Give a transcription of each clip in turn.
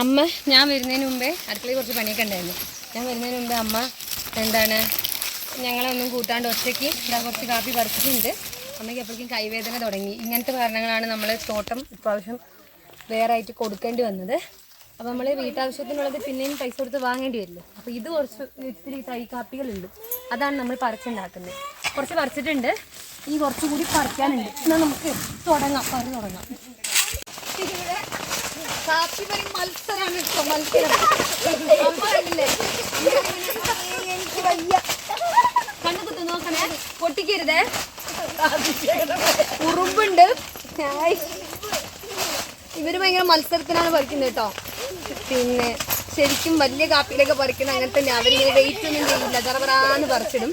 അമ്മ ഞാൻ വരുന്നതിന് മുമ്പേ അടുക്കളയിൽ കുറച്ച് പണിയൊക്കെ ഉണ്ടായിരുന്നു. ഞാൻ വരുന്നതിന് മുമ്പേ അമ്മ എന്താണ് ഞങ്ങളൊന്നും കൂട്ടാണ്ട് ഒറ്റയ്ക്ക് ഇതാ കുറച്ച് കാപ്പി പറിച്ചിട്ടുണ്ട് അമ്മയ്ക്ക് അപ്പോഴേക്കും കൈവേദന തുടങ്ങി. ഇങ്ങനത്തെ കാരണങ്ങളാണ് നമ്മൾ തോട്ടം ഇപ്രാവശ്യം വേറെ ആയിട്ട് കൊടുക്കേണ്ടി വന്നത്. അപ്പോൾ നമ്മൾ വീട്ടാവശ്യത്തിനുള്ളത് പിന്നെയും പൈസ കൊടുത്ത് വാങ്ങേണ്ടി വരില്ല? അപ്പോൾ ഇത് കുറച്ച് ഇത്തിരി തൈ കാപ്പികളുണ്ട്. അതാണ് നമ്മൾ പറിച്ചുണ്ടാക്കുന്നത്. കുറച്ച് പറിച്ചിട്ടുണ്ട്. ഈ കുറച്ചുകൂടി പറിക്കാനുണ്ട്. എന്നാൽ നമുക്ക് തുടങ്ങാം. പറി തുടങ്ങാം. കാപ്പി പറി മത്സരമാണ് ഇപ്പൊ മത്സരം. എനിക്ക് വയ്യ. കണ്ണു കുത്തു നോക്കണേ. പൊട്ടിക്കരുതേ. ഉറുമ്പുണ്ട്. ഇവർ ഭയങ്കര മത്സരത്തിനാണ് പറിക്കുന്നത് കേട്ടോ. പിന്നെ ശരിക്കും വലിയ കാപ്പിയിലൊക്കെ പറിക്കുന്ന അങ്ങനെ തന്നെ അവരിങ്ങനെ വെയിറ്റ് ഒന്നും ചെയ്യില്ല. തറവറാന്ന് പറിച്ചിടും.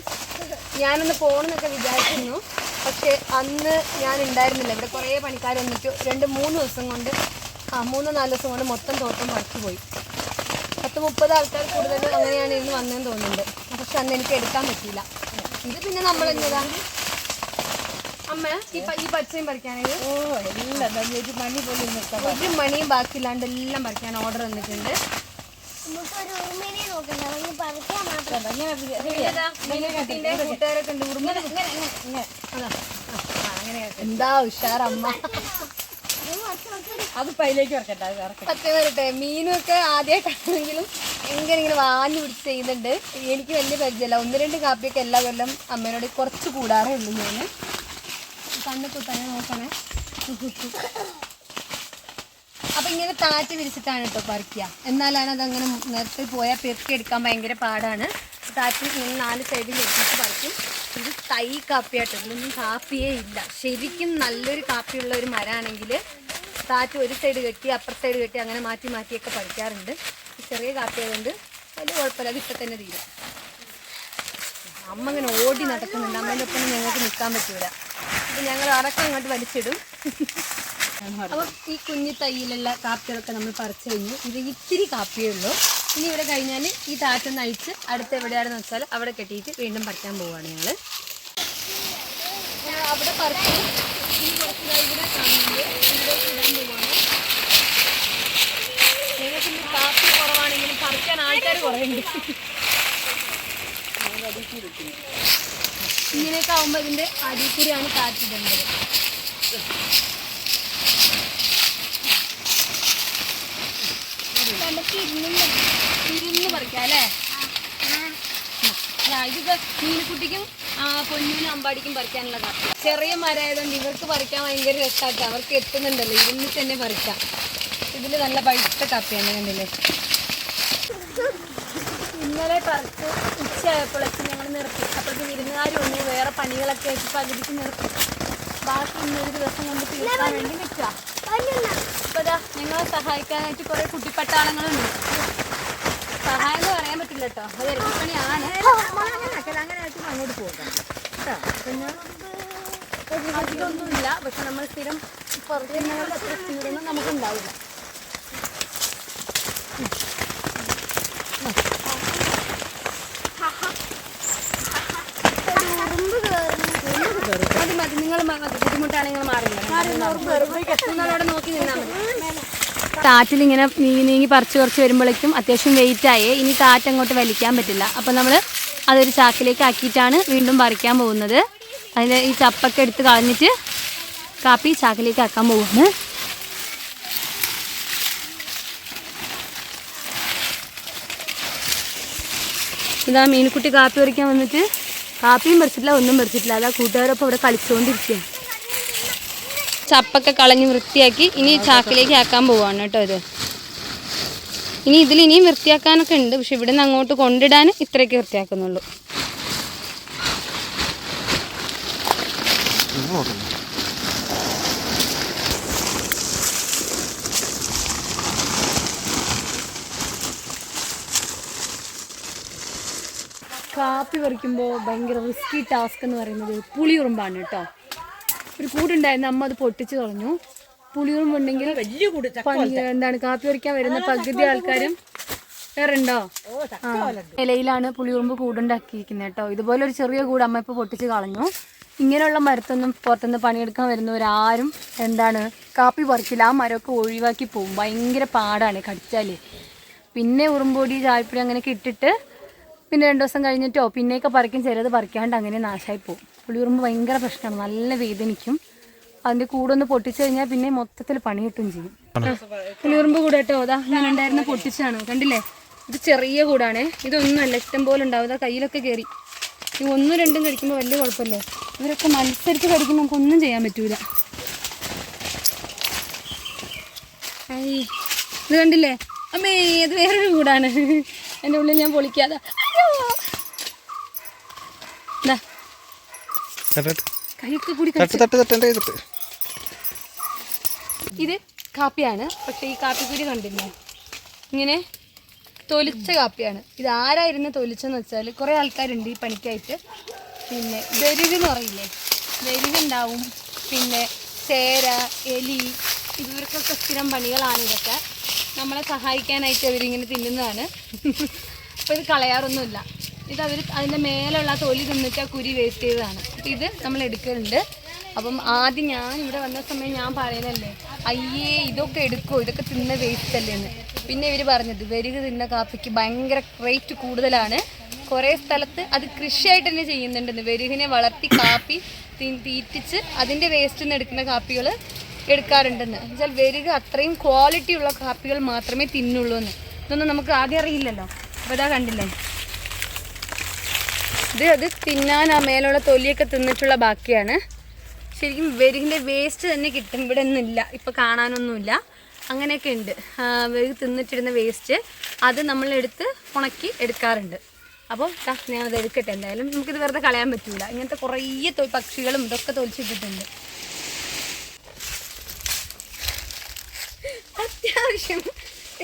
ഞാനൊന്ന് പോകണമെന്നൊക്കെ വിചാരിച്ചിരുന്നു. പക്ഷെ അന്ന് ഞാൻ ഉണ്ടായിരുന്നില്ല. ഇവിടെ കുറേ പണിക്കാർ വന്നിട്ട് രണ്ട് മൂന്ന് ദിവസം കൊണ്ട് ആ മൂന്ന് നാല് ദിവസം കൊണ്ട് മൊത്തം തോട്ടം പറിച്ചു പോയി. പത്ത് മുപ്പത് ആൾക്കാർ കൂടുതൽ അങ്ങനെയാണ് ഇന്ന് വന്നതെന്ന് തോന്നുന്നുണ്ട്. പക്ഷെ അന്ന് എനിക്ക് എടുക്കാൻ പറ്റിയില്ല. ഇത് പിന്നെ നമ്മൾ എന്താ അമ്മ ഈ പച്ചയും പറിക്കാനായി? ഓ എല്ലാം തന്നെ ഒരു മണി പോലും ഒരു മണിയും ബാക്കിയില്ലാണ്ട് എല്ലാം പറിക്കാൻ ഓർഡർ വന്നിട്ടുണ്ട്. കൂട്ടുകാരൊക്കെ ഉണ്ട് എന്താ ഉഷാറമ്മ. അത് കുറച്ച് കുറച്ച് അത് വെക്കട്ടെ അത് സത്യം വരട്ടെ മീനൊക്കെ ആദ്യമായിട്ടാണെങ്കിലും എങ്ങനെ ഇങ്ങനെ വാഞ്ഞു പിടിച്ച് ചെയ്യുന്നുണ്ട്. എനിക്ക് വലിയ പരിചയമില്ല. ഒന്ന് രണ്ട് കാപ്പിയൊക്കെ എല്ലാ കൊല്ലം അമ്മേനോട് കുറച്ച് കൂടാറേ ഉള്ളൂ ഞാൻ കണ്ണു കുത്തനെ നോക്കണേ. അപ്പൊ ഇങ്ങനെ താറ്റ് വിരിച്ചിട്ടാണ് കേട്ടോ പറിക്കുക എന്നാലാണ് അതങ്ങനെ നേരത്തെ പോയാൽ പെറുക്കി എടുക്കാൻ ഭയങ്കര പാടാണ്. താറ്റ് നിന്ന് നാല് സൈഡിൽ എത്തിച്ച് പറിക്കും. ഇത് തൈ കാപ്പിയാട്ടോ. ഇതിലൊന്നും കാപ്പിയേ ഇല്ല. ശരിക്കും നല്ലൊരു കാപ്പിയുള്ള ഒരു മരമാണെങ്കിൽ താറ്റ് ഒരു സൈഡ് കെട്ടി അപ്പുറ സൈഡ് കെട്ടി അങ്ങനെ മാറ്റി മാറ്റിയൊക്കെ പറിക്കാറുണ്ട്. ചെറിയ കാപ്പി ആയതുകൊണ്ട് വലിയ കുഴപ്പമില്ല. അത് ഇപ്പം തന്നെ തീരും. അമ്മ ഇങ്ങനെ ഓടി നടക്കുന്നുണ്ട്. അമ്മേന്റെ ഒപ്പം ഞങ്ങൾക്ക് നിൽക്കാൻ പറ്റൂല. അപ്പം ഞങ്ങൾ അറക്കം അങ്ങോട്ട് വലിച്ചിടും. അപ്പോൾ ഈ കുഞ്ഞു തൈയിലുള്ള കാപ്പികളൊക്കെ നമ്മൾ പറിച്ചു കഴിഞ്ഞു. ഇത് ഇത്തിരി കാപ്പിയേ ഉള്ളൂ. ഇനി ഇവിടെ കഴിഞ്ഞാൽ ഈ താറ്റൊന്ന് നയിച്ച് അടുത്ത് എവിടെയാണെന്ന് വെച്ചാൽ അവിടെ കെട്ടിയിട്ട് വീണ്ടും പറിക്കാൻ പോവാണ് ഞങ്ങൾ അവിടെ പറിച്ച് ഇവിടെ കാപ്പി കുറവാണെങ്കിലും പറിക്കാൻ ആൾക്കാർ കുറയുണ്ട് ഇങ്ങനെയൊക്കെ ആവുമ്പോൾ ഇതിന്റെ അടിയിൽ കൂടിയാണ് കാറ്റിടേണ്ടത് നമുക്ക് ഇരുന്ന് ഇരുന്ന് പറിക്കാം അല്ലേ? ഇതൊക്കെ മീനുകുട്ടിക്കും ആ, പൊന്നിനും അമ്പാടിക്കും പറിക്കാനുള്ള കാപ്പി ചെറിയ മരമായതുകൊണ്ട് ഇവർക്ക് പറിക്കാൻ ഭയങ്കര രസമായിട്ട് അവർക്ക് എത്തുന്നുണ്ടല്ലോ. ഇരുന്ന് തന്നെ പറിക്കാം. ഇതിൽ നല്ല പഴുത്ത കാപ്പിയാണ് കണ്ടില്ലേ? ഇന്നലെ പറിച്ച് ഉച്ചയായപ്പോഴേക്ക് നിർത്തി. അപ്പോഴത്തെ വിരുന്നുകാർ വന്നു വേറെ പണികളൊക്കെ ആയിട്ട് പകുതിക്ക് നിർത്തി. ബാക്കി ഇന്നൊരു ദിവസം കൊണ്ട് തീർക്കാൻ വേണ്ടി നിൽക്കുക. അപ്പോൾ ഇതാ ഞങ്ങളെ സഹായിക്കാനായിട്ട് കുറേ കുട്ടിപ്പട്ടാളങ്ങളുണ്ട്. സഹായം എന്ന് പറയാൻ പറ്റില്ല കേട്ടോ. അത് ഇരട്ടിപ്പണിയാണ്. പണിയാണ് അങ്ങനെയായിട്ട് അങ്ങോട്ട് പോകാം. കേട്ടോ? അധികമൊന്നുമില്ല പക്ഷെ നമ്മൾ സ്ഥിരം പുറത്തേക്ക് അത്ര സ്പീഡൊന്നും നമുക്കുണ്ടാവില്ല മതി മതി നിങ്ങൾ മതി ബുദ്ധിമുട്ടാണെങ്കിൽ മാറില്ല? നോക്കി നിന്നാൽ മതി. താറ്റിൽ ഇങ്ങനെ നീങ്ങി നീങ്ങി പറിച്ച് കുറച്ച് വരുമ്പോഴേക്കും അത്യാവശ്യം വെയിറ്റ് ആയേ. ഇനി താറ്റ് അങ്ങോട്ട് വലിക്കാൻ പറ്റില്ല. അപ്പം നമ്മൾ അതൊരു ചാക്കിലേക്ക് ആക്കിയിട്ടാണ് വീണ്ടും പറിക്കാൻ പോകുന്നത്. അതിന്റെ ഈ ചപ്പൊക്കെ എടുത്ത് കളഞ്ഞിട്ട് കാപ്പി ചാക്കിലേക്ക് ആക്കാൻ പോകുന്നു ഇതാ മീൻകുട്ടി കാപ്പി പറിക്കാൻ വന്നിട്ട് കാപ്പിയും പറിച്ചിട്ടില്ല ഒന്നും പറിച്ചിട്ടില്ല അതാ കൂട്ടുകാരൊപ്പം ഇവിടെ കളിച്ചുകൊണ്ടിരിക്കുകയാണ് ചപ്പൊക്കെ കളഞ്ഞ് വൃത്തിയാക്കി ഇനി ചാക്കിലേക്ക് ആക്കാൻ പോവാണ് കേട്ടോ ഇത്. ഇനി ഇതിൽ ഇനിയും വൃത്തിയാക്കാനൊക്കെ ഉണ്ട് പക്ഷെ ഇവിടെ നിന്ന് അങ്ങോട്ട് കൊണ്ടിടാൻ ഇത്രയൊക്കെ വൃത്തിയാക്കുന്നുള്ളൂ. കാപ്പി പറിക്കുമ്പോൾ ഭയങ്കര റിസ്കി ടാസ്ക് എന്ന് പറയുന്നത് പുളിയുറുമ്പാണ് കേട്ടോ. ഒരു കൂടുണ്ടായിരുന്നു അമ്മ അത് പൊട്ടിച്ച് കളഞ്ഞു. പുളിയുറുമ്പുണ്ടെങ്കിൽ എന്താണ് കാപ്പി പറിക്കാൻ വരുന്ന പകുതി ആൾക്കാരും വേറെ ഉണ്ടോ ഓ ആ. ഇലയിലാണ് പുളിയുറുമ്പ് കൂടുണ്ടാക്കിയിരിക്കുന്നത് കേട്ടോ. ഇതുപോലെ ഒരു ചെറിയ കൂട് അമ്മ ഇപ്പോൾ പൊട്ടിച്ച് കളഞ്ഞു. ഇങ്ങനെയുള്ള മരത്തൊന്നും പുറത്തുനിന്ന് പണിയെടുക്കാൻ വരുന്നവരാരും എന്താണ് കാപ്പി പറിക്കില്ല ആ മരമൊക്കെ ഒഴിവാക്കി പോകും. ഭയങ്കര പാടാണ് കടിച്ചാൽ പിന്നെ ഉറുമ്പൊടി ചായപ്പൊടി അങ്ങനെയൊക്കെ ഇട്ടിട്ട് പിന്നെ രണ്ട് ദിവസം കഴിഞ്ഞിട്ടോ പിന്നെയൊക്കെ പറിക്കും ചിലത് പറിക്കാണ്ട് അങ്ങനെ നാശമായി പോകും. പുളിയുറുമ്പ് ഭയങ്കര പ്രശ്നമാണ്. നല്ല വേദനിക്കും. അതിന്റെ കൂടെ ഒന്ന് പൊട്ടിച്ചു കഴിഞ്ഞാൽ പിന്നെ മൊത്തത്തിൽ പണി കിട്ടും ചെയ്യും. പുളിയുറുമ്പ് കൂടെ കേട്ടോ. അതാ ഞാൻ ഉണ്ടായിരുന്ന പൊട്ടിച്ചാണ്. കണ്ടില്ലേ? ഇത് ചെറിയ കൂടാണേ. ഇതൊന്നുമല്ല ഇഷ്ടം പോലെ ഉണ്ടാവും. കയ്യിലൊക്കെ കയറി ഈ ഒന്നും രണ്ടും കടിക്കുമ്പോൾ വലിയ കുഴപ്പമില്ലേ. ഇവരൊക്കെ മത്സരിച്ച് കടിക്കുമ്പോൾ നമുക്കൊന്നും ചെയ്യാൻ പറ്റൂല. ഇത് കണ്ടില്ലേ? അമ്മേ ഇത് വേറൊരു കൂടാണ്. എന്റെ ഉള്ളിൽ ഞാൻ പൊളിക്കാതെ അയ്യോ ദാ, തട്ട്. കൈയൊക്കെ കൂടി തട്ട് തട്ട് തട്ട് എന്റെ കയ്യിൽ തട്ട്. ഇത് കാപ്പിയാണ് പക്ഷെ ഈ കാപ്പിക്കുരി കണ്ടില്ല? ഇങ്ങനെ തൊലിച്ച കാപ്പിയാണ്. ഇത് ആരായിരുന്നു തൊലിച്ചെന്ന് വെച്ചാൽ കുറേ ആൾക്കാരുണ്ട് ഈ പണിക്കായിട്ട്. പിന്നെ എന്ന് പറയില്ലേ? ഉണ്ടാവും. പിന്നെ ചേര എലി ഇവർക്കൊക്കെ സ്ഥിരം പണികളാണ് ഇതൊക്കെ. നമ്മളെ സഹായിക്കാനായിട്ട് അവരിങ്ങനെ തിന്നുന്നതാണ്. അപ്പോൾ ഇത് കളയാറൊന്നുമില്ല. ഇത് അവർ അതിന്റെ മേലുള്ള തൊലി തിന്നിട്ട് കുരി വേസ്റ്റ് ചെയ്തതാണ്. ഇത് നമ്മൾ എടുക്കലുണ്ട്. അപ്പം ആദ്യം ഞാൻ ഇവിടെ വന്ന സമയം ഞാൻ പറയുന്നല്ലേ അയ്യേ ഇതൊക്കെ എടുക്കുമോ ഇതൊക്കെ തിന്ന വേസ്റ്റ് അല്ലേ എന്ന്. പിന്നെ ഇവർ പറഞ്ഞത് വെരുക് തിന്ന കാപ്പിക്ക് ഭയങ്കര റേറ്റ് കൂടുതലാണ്. കുറേ സ്ഥലത്ത് അത് കൃഷിയായിട്ട് തന്നെ ചെയ്യുന്നുണ്ടെന്ന്. വെരുകിനെ വളർത്തി കാപ്പി തീറ്റിച്ച് അതിന്റെ വേസ്റ്റിൽ നിന്ന് എടുക്കുന്ന കാപ്പികൾ എടുക്കാറുണ്ടെന്ന്. എന്നുവെച്ചാൽ വെരുക് അത്രയും ക്വാളിറ്റി ഉള്ള കാപ്പികൾ മാത്രമേ തിന്നുള്ളൂ എന്ന്. ഇതൊന്നും നമുക്ക് ആദ്യം അറിയില്ലല്ലോ. അപ്പോൾ ഇതാ കണ്ടില്ലേ? ഇത് അത് തിന്നാൻ ആ മേലുള്ള തൊലിയൊക്കെ തിന്നിട്ടുള്ള ബാക്കിയാണ്. ശരിക്കും വെരുകിന്റെ വേസ്റ്റ് തന്നെ കിട്ടും. ഇവിടെ ഒന്നുമില്ല ഇപ്പം കാണാനൊന്നുമില്ല. അങ്ങനെയൊക്കെ ഉണ്ട്. വെരുക് തിന്നിട്ടിരുന്ന വേസ്റ്റ് അത് നമ്മളെടുത്ത് ഉണക്കി എടുക്കാറുണ്ട്. അപ്പോൾ ഞാനത് എടുക്കട്ടെ. എന്തായാലും നമുക്കിത് വെറുതെ കളയാൻ പറ്റില്ല ഇങ്ങനത്തെ കുറേ പക്ഷികളും ഇതൊക്കെ തൊലിച്ചിട്ടിട്ടുണ്ട്. അത്യാവശ്യം.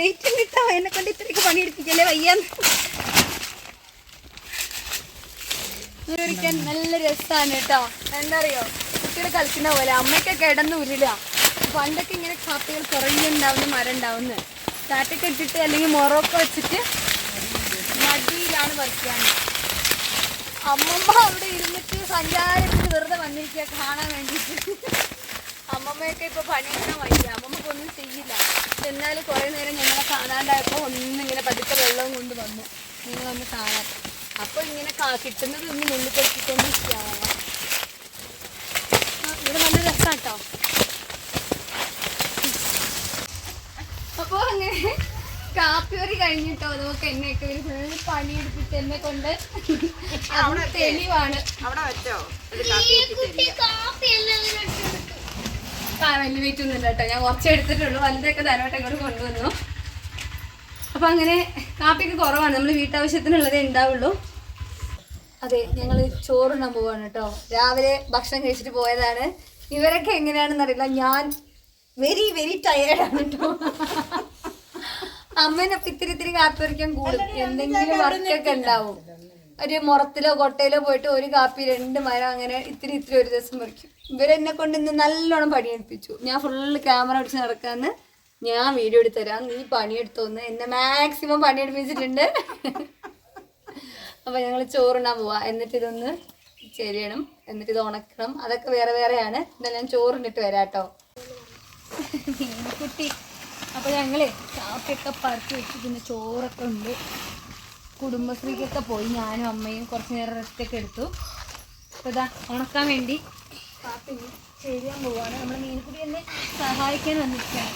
ഏറ്റവും കിട്ടാൻ എന്നെ കൊണ്ട് ഇത്രയ്ക്ക് പണിയെടുപ്പിക്കല്ലേ വയ്യാന്ന്. ഒരിക്കൽ നല്ല രസമാണ് കേട്ടോ. എന്താ അറിയോ കുട്ടികൾ കളിക്കുന്ന പോലെ. അമ്മയ്ക്ക് കിടന്ന് ഉരുള പണ്ടൊക്കെ ഇങ്ങനെ കാപ്പികൾ കുറേ ഉണ്ടാവുന്ന മരം ഉണ്ടാവുന്ന കാറ്റൊക്കെ ഇട്ടിട്ട് അല്ലെങ്കിൽ മൊറോക്ക വെച്ചിട്ട് മടിയിലാണ് പറിക്കാൻ അമ്മമ്മ അവിടെ ഇരുന്നിട്ട് സഞ്ചാരത്തിന് വെറുതെ വന്നിരിക്കുക കാണാൻ വേണ്ടിയിട്ട്. അമ്മമ്മയൊക്കെ ഇപ്പൊ പണിയെടുക്കാൻ വയ്യ. അമ്മമ്മക്കൊന്നും ചെയ്യില്ല. എന്നാലും കുറേ നേരം ഞങ്ങളെ കാണാണ്ടായപ്പോൾ ഒന്നിങ്ങനെ പതുക്കെ വെള്ളവും കൊണ്ട് വന്നു. നിങ്ങളൊന്ന് കാണാൻ. അപ്പൊ ഇങ്ങനെ കിട്ടുന്നത് ഒന്ന് നുള്ളി പെടുത്തിക്കൊണ്ടിരിക്കുകയാണ് ഇവിടെ നല്ല രസാട്ടോ. അപ്പൊ അങ്ങനെ കാപ്പിയൊരു കഴിഞ്ഞിട്ടോ? നമുക്ക് എന്നെയൊക്കെ ഒരു ഫുള്ള് പണിയെടുപ്പിച്ച് എന്നെ കൊണ്ട് അവിടെ തെളിവാണ്. വലിയ വെയിറ്റ് ഒന്നും ഇല്ല കേട്ടോ ഞാൻ കുറച്ച് എടുത്തിട്ടുള്ളൂ. വലുതൊക്കെ ധനമായിട്ട് ഇങ്ങോട്ട് കൊണ്ടുവന്നു. അപ്പൊ അങ്ങനെ കാപ്പിക്ക് കുറവാണ്. നമ്മൾ വീട്ടാവശ്യത്തിനുള്ളതേ ഉണ്ടാവുള്ളൂ. അതെ ഞങ്ങൾ ചോറുണ്ണാൻ പോവാണ് കേട്ടോ. രാവിലെ ഭക്ഷണം കഴിച്ചിട്ട് പോയതാണ്. ഇവരൊക്കെ എങ്ങനെയാണെന്ന് അറിയില്ല. ഞാൻ വെരി വെരി ടയേർഡാണ് കേട്ടോ. അമ്മേനെ ഇത്തിരി ഇത്തിരി കാപ്പി വരയ്ക്കാൻ കൂടും. എന്തെങ്കിലും വർക്കൊക്കെ ഉണ്ടാവും. ഒരു മുറത്തിലോ കൊട്ടയിലോ പോയിട്ട് ഒരു കാപ്പി രണ്ട് മരം അങ്ങനെ ഇത്തിരി ഇത്തിരി ഒരു ദിവസം പറിക്കും ഇവരെന്നെ കൊണ്ട് ഇന്ന് നല്ലോണം പണിയെടുപ്പിച്ചു. ഞാൻ ഫുള്ള് ക്യാമറ അടിച്ച് നടക്കാന്ന് ഞാൻ വീഡിയോ എടുത്ത് തരാം നീ പണിയെടുത്തോന്ന് എന്നെ മാക്സിമം പണിയെടുപ്പിച്ചിട്ടുണ്ട് അപ്പൊ ഞങ്ങൾ ചോറുണ്ണാൻ പോവാ. എന്നിട്ട് ഇതൊന്ന് ചെരിയണം. എന്നിട്ട് ഇത് ഉണക്കണം. അതൊക്കെ വേറെ വേറെയാണ്. എന്നാൽ ഞാൻ ചോറിനിട്ട് വരാം കേട്ടോ അപ്പൊ ഞങ്ങളെ കാപ്പിയൊക്കെ പറിച്ചു വെച്ച് പിന്നെ ചോറൊക്കെ ഉണ്ട്. കുടുംബശ്രീക്കൊക്കെ പോയി. ഞാനും അമ്മയും കുറച്ച് നേരം റെസ്റ്റ് ഒക്കെ എടുത്തു. അപ്പൊ ഇതാ ഉണക്കാൻ വേണ്ടി കാപ്പി ചെരിയാൻ പോവാണ്. നമ്മുടെ മീൻകുടി എന്നെ സഹായിക്കാൻ വന്നിരിക്കുകയാണ്.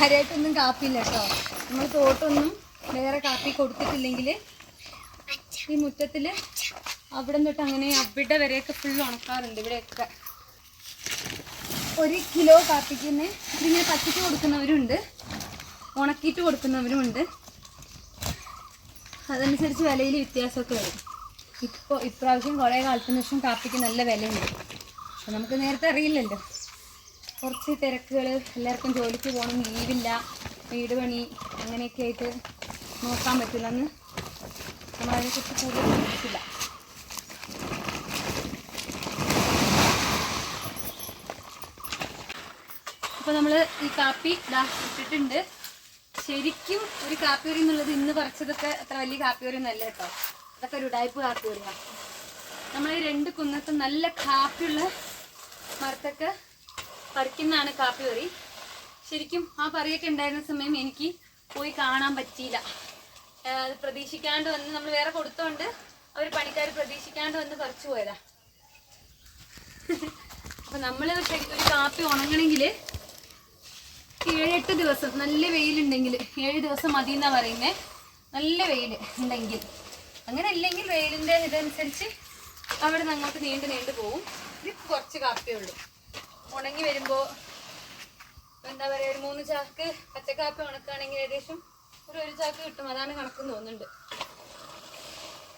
കാര്യമായിട്ടൊന്നും കാപ്പിയില്ല കേട്ടോ. നമ്മൾ തോട്ടൊന്നും വേറെ കാപ്പി കൊടുത്തിട്ടില്ലെങ്കിൽ ഈ മുറ്റത്തിൽ അവിടെ തൊട്ട് അങ്ങനെ അവിടെ വരെയൊക്കെ ഫുൾ ഉണക്കാറുണ്ട് ഇവിടെയൊക്കെ. ഒരു കിലോ കാപ്പിക്ക് തന്നെ ഇതിങ്ങനെ പച്ചിട്ട് കൊടുക്കുന്നവരുണ്ട്. ഉണക്കിയിട്ട് കൊടുക്കുന്നവരുമുണ്ട്. അതനുസരിച്ച് വിലയിൽ വ്യത്യാസമൊക്കെ വരും. ഇപ്പോൾ ഇപ്രാവശ്യം കുറേ കാലത്തിന് ശേഷം കാപ്പിക്ക് നല്ല വിലയുണ്ട്. അപ്പോൾ നമുക്ക് നേരത്തെ അറിയില്ലല്ലോ. കുറച്ച് തിരക്കുകൾ എല്ലാവർക്കും ജോലിക്ക് പോകണം ലീവില്ല വീട് പണി അങ്ങനെയൊക്കെ ആയിട്ട് നോക്കാൻ പറ്റില്ല. എന്ന് നമ്മളതിനെക്കുറിച്ച് കൂടുതൽ ചിന്തിച്ചില്ല. അപ്പോൾ നമ്മൾ ഈ കാപ്പി ഇതാ ഇട്ടിട്ടുണ്ട്. ശരിക്കും ഒരു കാപ്പിയോറി എന്നുള്ളത് ഇന്ന് പറിച്ചതൊക്കെ അത്ര വലിയ കാപ്പി ഒരു ഒന്നല്ല കേട്ടോ. അതൊക്കെ ഒരു ഉടായ്പ ഒരു നമ്മൾ ഈ രണ്ട് കുന്നത്തും നല്ല കാപ്പിയുള്ള മരത്തൊക്കെ പറിക്കുന്നതാണ് പറി ശരിക്കും ആ പറിയൊക്കെ ഉണ്ടായിരുന്ന സമയം എനിക്ക് പോയി കാണാൻ പറ്റിയില്ല. അത് പ്രതീക്ഷിക്കാണ്ട് വന്ന് നമ്മൾ വേറെ കൊടുത്തോണ്ട് അവർ പണിക്കാർ പ്രതീക്ഷിക്കാണ്ട് വന്ന് പറിച്ചു പോയതാ. അപ്പൊ നമ്മൾ ഒരു കാപ്പി ഉണങ്ങണമെങ്കിൽ ഏഴെട്ട് ദിവസം നല്ല വെയിലുണ്ടെങ്കിൽ ഏഴ് ദിവസം മതി എന്നാ പറയുന്നേ. നല്ല വെയിൽ ഉണ്ടെങ്കിൽ. അങ്ങനെ ഇല്ലെങ്കിൽ വെയിലിന്റെ ഇതനുസരിച്ച് അവിടെ നിന്ന് നീണ്ടു നീണ്ടു പോവും. ഇത് കുറച്ച് കാപ്പിയേ ഉള്ളൂ. ഉണങ്ങി വരുമ്പോ എന്താ പറയാ ഒരു മൂന്ന് ചാക്ക് പച്ചക്കാപ്പി ഉണക്കുകയാണെങ്കിൽ ഏകദേശം ഒരു ഒരു ചാക്ക് കിട്ടും. അതാണ് കണക്കെന്ന് തോന്നുന്നുണ്ട്.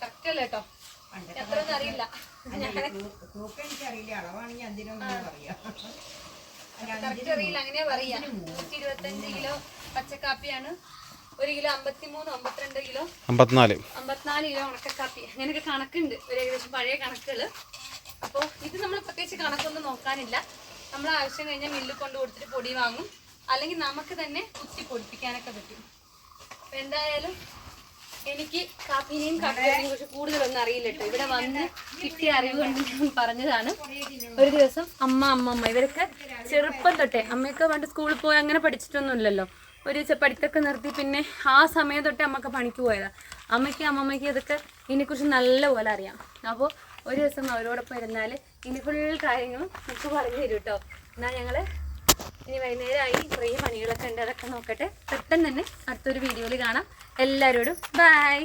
കറക്റ്റ് അല്ല കേട്ടോ എത്രയൊന്നും അറിയില്ല കറക്റ്റ് അറിയില്ല. അങ്ങനെയാ പറയാ. നൂറ്റി ഇരുപത്തഞ്ച് കിലോ പച്ചക്കാപ്പിയാണ്. ഒരു കിലോ അമ്പത്തിമൂന്ന് അമ്പത്തിരണ്ട് കിലോ അമ്പത്തിനാല്. അമ്പത്തിനാല് കിലോ ഉണക്കക്കാപ്പി. അങ്ങനെയൊക്കെ കണക്കുണ്ട്. ഒരു ഏകദേശം പഴയ കണക്കുകൾ അപ്പോൾ ഇത് നമ്മൾ പ്രത്യേകിച്ച് കണക്കൊന്നും നോക്കാനില്ല. നമ്മൾ ആവശ്യം കഴിഞ്ഞാൽ മില്ലിൽ കൊണ്ട് കൊടുത്തിട്ട് പൊടി വാങ്ങും. അല്ലെങ്കിൽ നമുക്ക് തന്നെ കുത്തി പൊടിപ്പിക്കാനൊക്കെ പറ്റും. അപ്പം എന്തായാലും എനിക്ക് കാപ്പിനെയും കാപ്പിനെയും കുറിച്ച് കൂടുതലൊന്നും അറിയില്ല കേട്ടോ ഇവിടെ വന്ന് കിട്ടിയ അറിവ് കൊണ്ട് ഞാൻ പറഞ്ഞതാണ്. ഒരു ദിവസം അമ്മ അമ്മമ്മ ഇവരൊക്കെ ചെറുപ്പം തൊട്ടേ അമ്മയൊക്കെ പണ്ട് സ്കൂളിൽ പോയി അങ്ങനെ പഠിച്ചിട്ടൊന്നുമില്ലല്ലോ. ഒരു പഠിത്തമൊക്കെ നിർത്തി പിന്നെ ആ സമയം തൊട്ടേ അമ്മയ്ക്ക് പണിക്ക് പോയതാണ് അമ്മയ്ക്ക് അമ്മമ്മയ്ക്ക് ഇതൊക്കെ ഇതിനെക്കുറിച്ച് നല്ലപോലെ അറിയാം. അപ്പോൾ ഒരു ദിവസം അവരോടൊപ്പം ഇരുന്നാൽ ഇനി ഫുൾ കാര്യങ്ങളും നമുക്ക് പറഞ്ഞു തരും കേട്ടോ എന്നാൽ ഞങ്ങൾ ഇനി വൈകുന്നേരമായി കുറേ പണികളൊക്കെ ഉണ്ട്. അതൊക്കെ നോക്കട്ടെ. പെട്ടെന്ന് തന്നെ അടുത്തൊരു വീഡിയോയിൽ കാണാം. എല്ലാവരോടും ബൈ